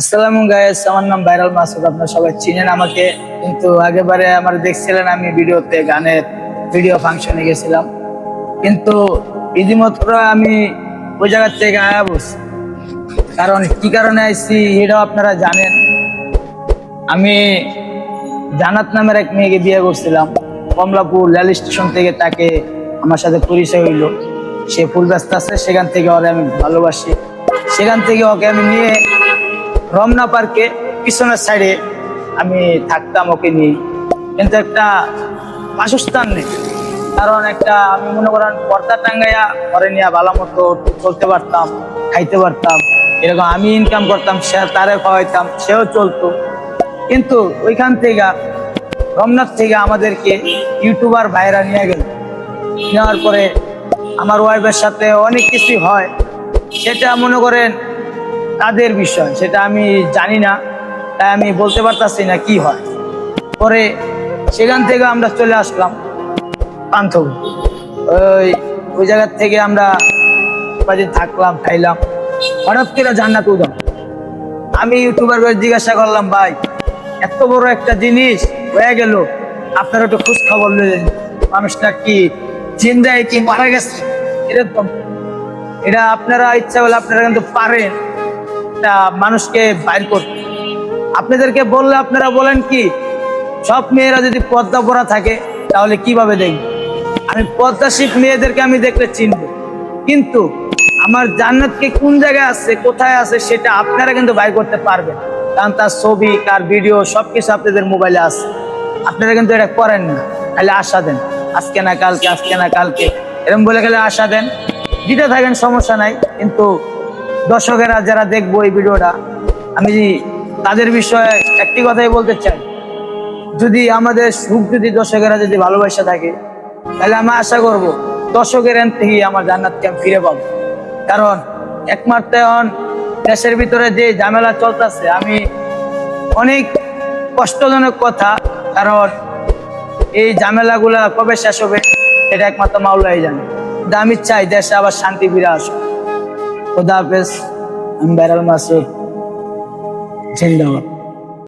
আসসালামু গাইস আমার নাম ভাইরাল মাসুদ, আপনারা সবাই চিনেন আমাকে। কিন্তু আগেবারে আমার দেখছিলেন আমি ভিডিওতে গানের ভিডিও ফাংশনে গেছিলাম। কিন্তু ইতিমাত্র আমি ওই জায়গার থেকে আয়া বসছি কারণ কি কারণে আইছি এটাও আপনারা জানেন। আমি জানাত নামের এক মেয়েকে বিয়ে করছিলাম। কমলাপুর রেল স্টেশন থেকে তাকে আমার সাথে পরিচয় হইল। সে ফুল ব্যস্ত আছে, সেখান থেকে ওরে আমি ভালোবাসি। সেখান থেকে ওকে আমি নিয়ে রমনা পার্কে পিছনের সাইডে আমি থাকতাম ওকে নিয়ে। কিন্তু একটা বাসস্থান নেই। কারণ একটা আমি মনে করেন পর্দা টাঙ্গাইয়া ঘরে নিয়ে ভালো মতো চলতে পারতাম, খাইতে পারতাম। এরকম আমি ইনকাম করতাম, সে তারে খাওয়াইতাম, সেও চলতো। কিন্তু ওইখান থেকে রমনাথ থেকে আমাদেরকে ইউটিউবার ভাইরা নিয়ে গেল। নেওয়ার পরে আমার ওয়াইফের সাথে অনেক কিছুই হয়। সেটা মনে করেন তাদের বিষয়, সেটা আমি জানি না, তাই আমি বলতে পারতাছি না কি হয়। পরে সেখান থেকে আমরা চলে আসলাম পান্থ ওই ওই জায়গার থেকে আমরা কদিন থাকলাম, খাইলাম। হঠাৎ করে জান্নাত উদম। আমি ইউটিউবার করে জিজ্ঞাসা করলাম, ভাই, এত বড় একটা জিনিস হয়ে গেল। আপনারা একটু খোঁজ খবর নিলেন মানুষটা কি জিন্দায় কি মারা গেছে? এরকম এটা আপনারা ইচ্ছা হলে আপনারা কিন্তু পারেন। মানুষকে বাইর করতে আপনাদেরকে বললে আপনারা বলেন কি, সব মেয়েরা যদি পদ্মা পরা থাকে, তাহলে কীভাবে দেখবে? আমি পদ্মাশীল মেয়েদেরকে আমি দেখলে চিনব। কিন্তু আমার জান্নাতকে কোন জায়গায় আছে, কোথায় আছে, সেটা আপনারা কিন্তু বাইর করতে পারবেন কারণ তার ছবি, তার ভিডিও, সবকিছু আপনাদের মোবাইলে আছে। আপনারা কিন্তু এটা করেন না। খালি আশা দেন, আজকে না কালকে, আজকে না কালকে। এরকম বলে খালি আশা দেন। দিতে থাকেন, সমস্যা নাই। কিন্তু দর্শকেরা যারা দেখব এই ভিডিওটা, আমি তাদের বিষয়ে একটি কথাই বলতে চাই। যদি আমাদের সুখ যদি দর্শকেরা যদি ভালোবাসা থাকে, তাহলে আমি আশা করব দর্শকের এন থেকে আমার জান্নাতকে আমি ফিরে পাবো। কারণ একমাত্র এখন দেশের ভিতরে যে ঝামেলা চলতেছে, আমি অনেক কষ্টজনক কথা, কারণ এই ঝামেলাগুলা কবে শেষ হবে, এটা একমাত্র মাওলাই জানে। আমি চাই দেশে আবার শান্তি ফিরে আসুক। खुदा बैरल मसूद जिंदाबाद।